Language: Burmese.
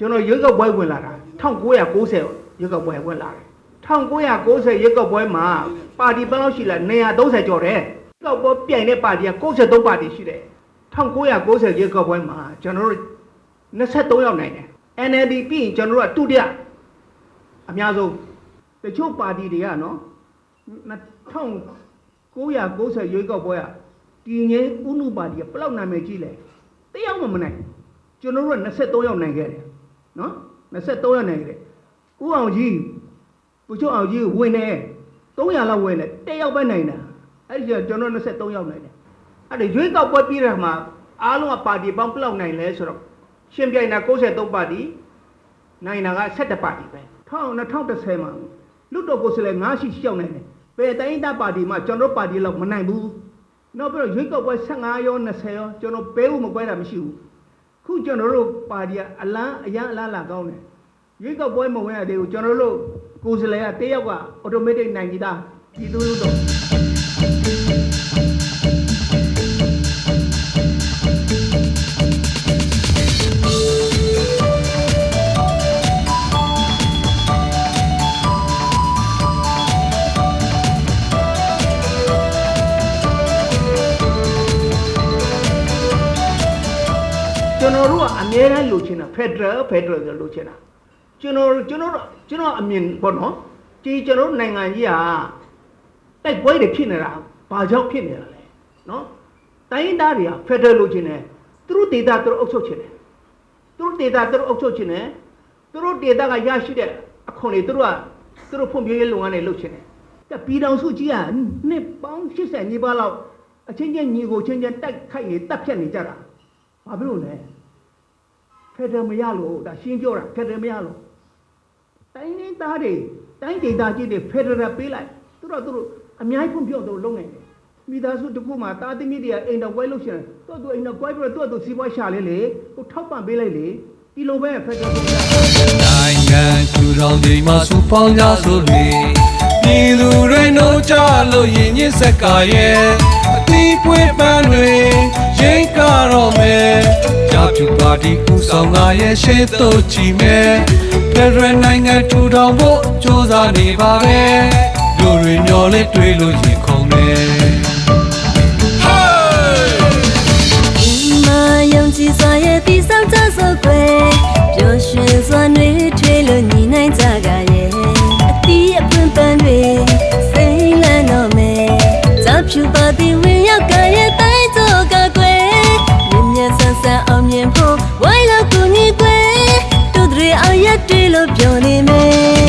ကျွန်တော်ရွေးကောက်ပွဲဝင်လာတာ1990ရွေးကောက်ပွဲဝင်လာတယ်1990ရွေးကောက်ပွဲမှာပါတီဘယ်လောက်ရှိလဲ130ကျော်တယ်ရွေးကောက်ပွဲပြိုင်တဲ့ပါတီက63ပါတီရှိတယ်1990ရွေးကောက်ပွဲမှာကျွန်တော်တို့23ယောက်နိုင်တယ် NLD ပြီးရင်ကျွန်တော်တို့ကဒုတိယအများဆုံးတချို့ပါတီတွေကနော်1990ရွေးကောက်ပွဲကဒီငယ်ဥနုပါတီကဘယ်လောက်နာမည်ကြီးလဲတယောက်မှမနိုင်ဘူးကျွန်တော်တို့က23ယောက်နိုင်ခဲ့တယ် နော်23ယောက်နိုင်ခဲ့တယ်ဥအောင်ကြီးကိုချုပ်အောင်ကြီးဝင်နေ300လောက်ဝင်တယ်တယောက်ပဲနိုင်တာအဲ့ဒီကျကျွန်တော်23ယောက်နိုင်တယ်အဲ့ဒါရွေးကောက်ပွဲပြီးတဲ့မှာအားလုံးကပါတီပေါင်းဘယ်လောက်နိုင်လဲဆိုတော့ရှင်ပြိုင်တာ63ပါတီနိုင်တာက17ပါတီပဲ2010မှာလွတ်တော်ကိုယ်စားလှယ်9ရှိရှိရောက်နိုင်တယ်ဘယ်တိုင်းသားပါတီမှကျွန်တော်ပါတီလောက်မနိုင်ဘူးနောက်ပြီးတော့ရွေးကောက်ပွဲ15ရော20ရောကျွန်တော်ပဲဦးမကွဲတာမရှိဘူး ခုကျွန်တော်တို့ပါတီကအလန်းအရန်အလားလာကောင်းတယ်ရွေးကောက်ပွဲမဝင်ရသေးဘူးကျွန်တော်တို့ကိုယ်စားလှယ်ကတယောက်က automatic နိုင်ကြတာဒီလိုလိုတော့ ကျွန်တော်တို့ကအမြဲတမ်းလိုချင်တာ Federal Federal ဆိုလိုချင်တာကျွန်တော်ကျွန်တော်တို့ကျွန်တော်အမြင်ပေါ့နော်ဒီကျွန်တော်တို့နိုင်ငံကြီးကတိုက်ပွဲတွေဖြစ်နေတာဘာကြောင့်ဖြစ်နေတာလဲနော်တိုင်းသားတွေက Federal လိုချင်တယ်သူတို့ဒေတာသူတို့အုပ်ချုပ်ချင်တယ်သူတို့ဒေတာသူတို့အုပ်ချုပ်ချင်တယ်သူတို့ဒေတာကရရှိတဲ့အခွန်တွေသူတို့ကသူတို့ဖွံ့ဖြိုးရေးလုပ်ငန်းတွေလုပ်ချင်တယ်ကပြည်တော်စုကြီးကနှစ်ပေါင်း80နီးပါးလောက်အချင်းချင်းညီကိုချင်းချင်းတိုက်ခိုက်နေတပ်ဖြတ်နေကြတာ ဘာဖြစ်လို့လဲဖက်ဒရယ်မရလို့ဒါရှင်းပြောတာဖက်ဒရယ်မရလို့တိုင်းရင်းသားတွေတိုင်းဒေသကြီးတွေဖက်ဒရယ်ပေးလိုက်သူတို့သူတို့အများကြီးဖွံ့ဖြိုးတော့လုပ်နိုင်တယ်မိသားစုတစ်ခုမှာတာသမီတွေကအိမ်တော်ကွဲလို့ရှိရင်သူ့သူအိမ်တော်ကွဲပြီးတော့သူ့သူစီးပွားရှာလဲလေကိုထောက်ပံ့ပေးလိုက်လေဒီလိုပဲဖက်ဒရယ်ကိုနိုင်ငံထူထောင်ချိန်မှာစူပေါင်းကြဆိုလေပြည်သူတွေနှုတ်ကြလို့ရင်ညစ်ဆက်ကရဲ့အတိပွေပန်းတွေရိတ်ကတော့မယ် ကြပြူပါတီကူဆောင်ငါရဲ့ရှေ့သို့ကြည့်မယ်ဖက်ဒရယ်နိုင်ငံထူထောင်ဖို့ကြိုးစားနေပါပဲလူတွေမျောလဲတွေးလို့ရင်ခုန်တယ်မာယုံကြည်စွာရဲ့တိဆောက်ကြစို့ကွယ်ပျော်ရွှင်စွာနှွေးထွေးလို့ညီနိုင်ကြကြရဲ့အတီးအပွင့်ပန်းတွေစိမ့်လန်းတော့မယ်ကြောက်ဖြူပါတီဝင်ရောက်ကရဲ့ လို့ပြောနေမယ်